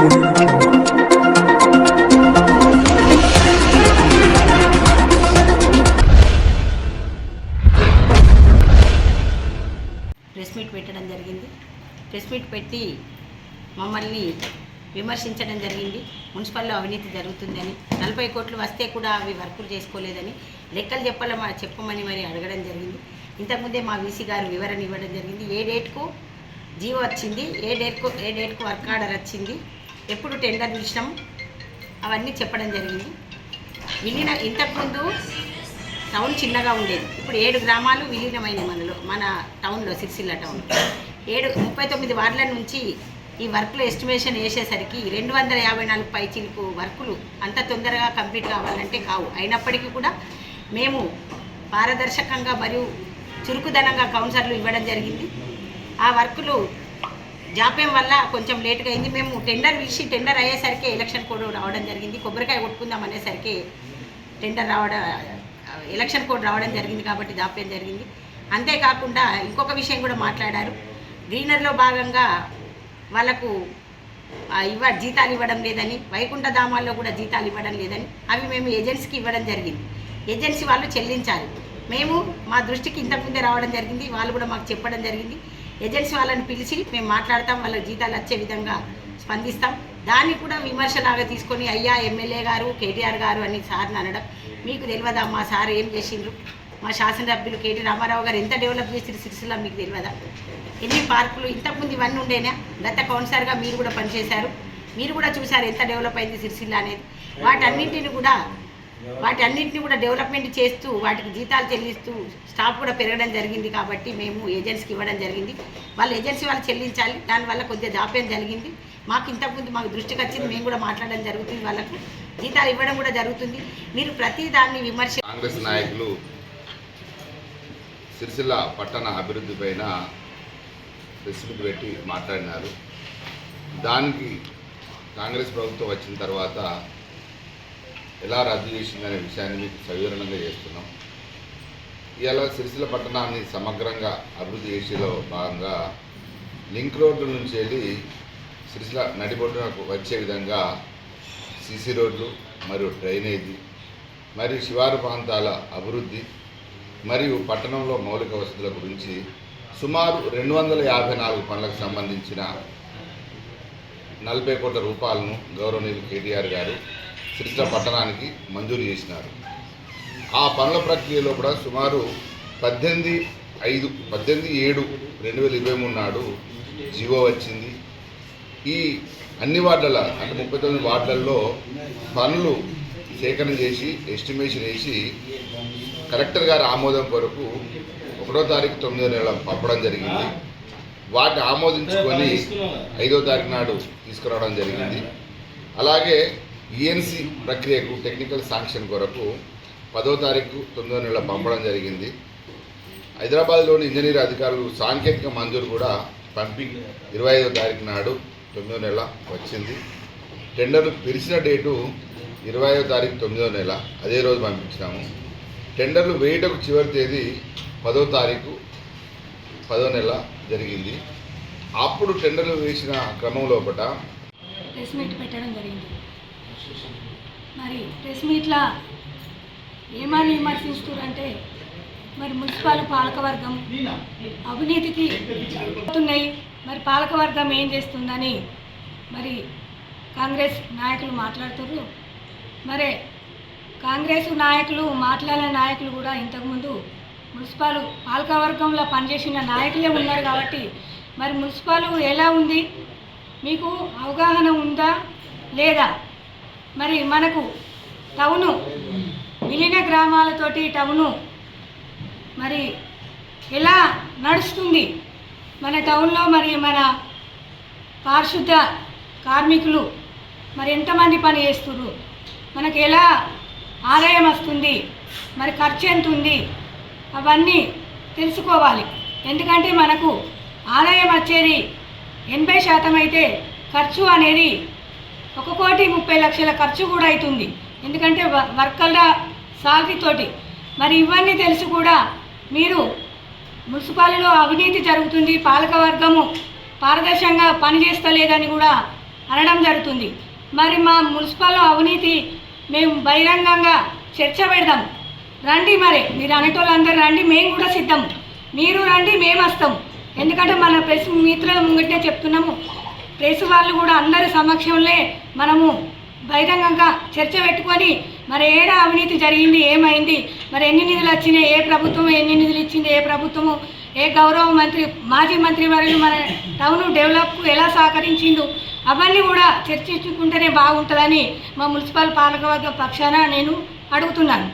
Press meet పెట్టడం జరిగింది. Press meet పెట్టి మమ్మల్ని విమర్శించడం జరిగింది. మున్సిపల్లో అవినీతి జరుగుతుందని నలభై కోట్లు వస్తే కూడా అవి వర్కులు చేసుకోలేదని లెక్కలు చెప్పాల చెప్పమని మరి అడగడం జరిగింది. ఇంతకుముందే మా వీసీ గారు వివరణ ఇవ్వడం జరిగింది. ఏ డేట్కు జీవో వచ్చింది? ఏ డేట్కు ఏ డేట్కు వర్క్ ఆర్డర్ వచ్చింది? ఎప్పుడు టెండర్ విషయం అవన్నీ చెప్పడం జరిగింది. విలీన ఇంతకుముందు టౌన్ చిన్నగా ఉండేది. ఇప్పుడు ఏడు గ్రామాలు విలీనమైన మనలో మన టౌన్లో సిరిసిల్ల టౌన్. ఏడు ముప్పై తొమ్మిది వార్డుల నుంచి ఈ వర్క్లు ఎస్టిమేషన్ వేసేసరికి రెండు వందల యాభై నాలుగు పైచీలకు వర్కులు అంత తొందరగా కంప్లీట్ కావాలంటే కావు. అయినప్పటికీ కూడా మేము పారదర్శకంగా మరియు చురుకుదనంగా కౌన్సర్లు ఇవ్వడం జరిగింది. ఆ వర్కులు జాప్యం వల్ల కొంచెం లేట్గా అయింది. మేము టెండర్ పిలిచి టెండర్ అయ్యేసరికి ఎలక్షన్ కోడ్ రావడం జరిగింది. కొబ్బరికాయ కొట్టుకుందాం అనేసరికి టెండర్ రావడం ఎలక్షన్ కోడ్ రావడం జరిగింది కాబట్టి జాప్యం జరిగింది. అంతేకాకుండా ఇంకొక విషయం కూడా మాట్లాడారు. గ్రీనర్లో భాగంగా వాళ్ళకు ఇవ్వ జీతాలు ఇవ్వడం లేదని వైకుంఠ ధామాల్లో కూడా జీతాలు ఇవ్వడం లేదని అవి మేము ఏజెన్సీకి ఇవ్వడం జరిగింది. ఏజెన్సీ వాళ్ళు చెల్లించాలి మేము మా దృష్టికి ఇంతకుముందే రావడం జరిగింది. వాళ్ళు కూడా మాకు చెప్పడం జరిగింది. ఏజెన్సీ వాళ్ళని పిలిచి మేము మాట్లాడతాం వాళ్ళ జీతాలు వచ్చే విధంగా స్పందిస్తాం. దాన్ని కూడా విమర్శలాగా తీసుకొని అయ్యా ఎమ్మెల్యే గారు కేటీఆర్ గారు అని సార్ని అనడం. మీకు తెలియదా మా సార్ ఏం చేసిండ్రు? మా శాసనసభ్యులు కేటీ రామారావు గారు ఎంత డెవలప్ చేసిన సిరిసిల్ల మీకు తెలియదా? ఎన్ని పార్కులు ఇంతకుముందు ఇవన్నీ ఉండేనా? గత కౌన్సిలర్గా మీరు కూడా పనిచేశారు. మీరు కూడా చూశారు ఎంత డెవలప్ అయింది సిరిసిల్ల అనేది. వాటన్నింటిని కూడా వాటి అన్నింటిని కూడా డెవలప్మెంట్ చేస్తూ వాటికి జీతాలు చెల్లిస్తూ స్టాఫ్ కూడా పెరగడం జరిగింది కాబట్టి మేము ఏజెన్సీకి ఇవ్వడం జరిగింది. వాళ్ళ ఏజెన్సీ వాళ్ళు చెల్లించాలి దానివల్ల కొద్దిగా జాప్యం జరిగింది. మాకు ఇంతకుముందు మాకు దృష్టికి వచ్చింది మేము కూడా మాట్లాడడం జరుగుతుంది వాళ్ళకు. జీతాలు ఇవ్వడం కూడా జరుగుతుంది. మీరు ప్రతి దాన్ని విమర్శ కాంగ్రెస్ నాయకులు సిరిసిల్ల పట్టణ అభివృద్ధి పైన ప్రెస్ మీట్ పెట్టి మాట్లాడినారు. దానికి కాంగ్రెస్ ప్రభుత్వం వచ్చిన తర్వాత ఎలా రద్దు చేసిందనే విషయాన్ని మీకు సవివరణంగా చేస్తున్నాం. ఇవాళ సిరిసిల్ల పట్టణాన్ని సమగ్రంగా అభివృద్ధి చేసేలో భాగంగా లింక్ రోడ్డు నుంచి వెళ్ళి సిరిసిల్ల నడిబొడ్డునకు వచ్చే విధంగా సిసి రోడ్లు మరియు డ్రైనేజీ మరియు శివారు ప్రాంతాల అభివృద్ధి మరియు పట్టణంలో మౌలిక వసతుల గురించి సుమారు రెండు వందల యాభై నాలుగు పనులకు సంబంధించిన నలభై కోట్ల రూపాయలను గౌరవనీయులు కేటీఆర్ గారు సిరిసిల్ల పట్టణానికి మంజూరు చేసినారు. ఆ పనుల ప్రక్రియలో కూడా సుమారు పద్దెనిమిది ఐదు పద్దెనిమిది ఏడు రెండు వేల ఇరవై మూడు నాడు జీవో వచ్చింది. ఈ అన్ని వార్డుల అంటే ముప్పై తొమ్మిది వార్డులలో పనులు సేకరణ చేసి ఎస్టిమేషన్ వేసి కలెక్టర్ గారి ఆమోదం కొరకు ఒకటో తారీఖు తొమ్మిదో నెల పంపడం జరిగింది. వాటిని ఆమోదించుకొని ఐదో తారీఖు నాడు తీసుకురావడం జరిగింది. అలాగే ఈఎన్సి ప్రక్రియకు టెక్నికల్ శాంక్షన్ కొరకు పదో తారీఖు తొమ్మిదో నెల పంపడం జరిగింది. హైదరాబాద్లోని ఇంజనీర్ అధికారులు సాంకేతిక మంజూరు కూడా పంపి ఇరవై ఐదో తారీఖు నాడు తొమ్మిదో నెల వచ్చింది. టెండర్లు పిలిచిన డేటు ఇరవై ఐదో తారీఖు తొమ్మిదో నెల అదే రోజు పంపించినాము. టెండర్లు వేయటకు చివరి తేదీ పదో తారీఖు పదో నెల జరిగింది. అప్పుడు టెండర్లు వేసిన క్రమం లోపల ప్రెస్ మీట్ పెట్టడం జరిగింది. మరి ప్రెస్ మీట్లా ఏమని విమర్శిస్తున్నారంటే మరి మున్సిపల్ పాలకవర్గం అవినీతికి అవుతున్నాయి మరి పాలకవర్గం ఏం చేస్తుందని మరి కాంగ్రెస్ నాయకులు మాట్లాడుతున్నారు మరి కాంగ్రెస్ నాయకులు మాట్లాడిన నాయకులు కూడా ఇంతకుముందు మున్సిపల్ పాలకవర్గంలో పనిచేసిన నాయకులే ఉన్నారు కాబట్టి మరి మున్సిపల్ ఎలా ఉంది? మీకు అవగాహన ఉందా లేదా? మరి మనకు టౌను విలీన గ్రామాలతోటి టౌను మరి ఎలా నడుస్తుంది? మన టౌన్లో మరి మన పారిశుద్ధ కార్మికులు మరి ఎంతమంది పని చేస్తున్నారు మనకు ఎలా ఆదాయం వస్తుంది? మరి ఖర్చు ఎంత ఉంది? అవన్నీ తెలుసుకోవాలి. ఎందుకంటే మనకు ఆదాయం వచ్చేది ఎనభై శాతం అయితే ఖర్చు అనేది ఒక కోటి ముప్పై లక్షల ఖర్చు కూడా అవుతుంది. ఎందుకంటే వ- వర్కర్ల సాలరీ తోటి. మరి ఇవన్నీ తెలిసి కూడా మీరు మున్సిపాలిటీలో అవినీతి జరుగుతుంది పాలకవర్గము పారదర్శకంగా పనిచేస్తలేదని కూడా అనడం జరుగుతుంది. మరి మా మున్సిపల్లో అవినీతి మేము బహిరంగంగా చర్చ పెడదాం. రండి మరి మీరు అనేటోళ్ళందరూ రండి మేము కూడా సిద్ధం. మీరు రండి మేము వస్తాం. ఎందుకంటే మన ప్రెస్ మిత్రుల ముంగటే చెప్తున్నాము. ప్రెస్ వాళ్ళు కూడా అందరి సమక్షంలో మనము బహిరంగంగా చర్చ పెట్టుకొని మరి ఏడా అవినీతి జరిగింది ఏమైంది మరి ఎన్ని నిధులు వచ్చినాయి ఏ ప్రభుత్వం ఎన్ని నిధులు ఇచ్చింది ఏ ప్రభుత్వము ఏ గౌరవ మంత్రి మాజీ మంత్రి వరకు మన టౌన్ డెవలప్కు ఎలా సహకరించిండు అవన్నీ కూడా చర్చించుకుంటేనే బాగుంటుందని మా మున్సిపల్ పాలకవర్గ పక్షాన నేను అడుగుతున్నాను.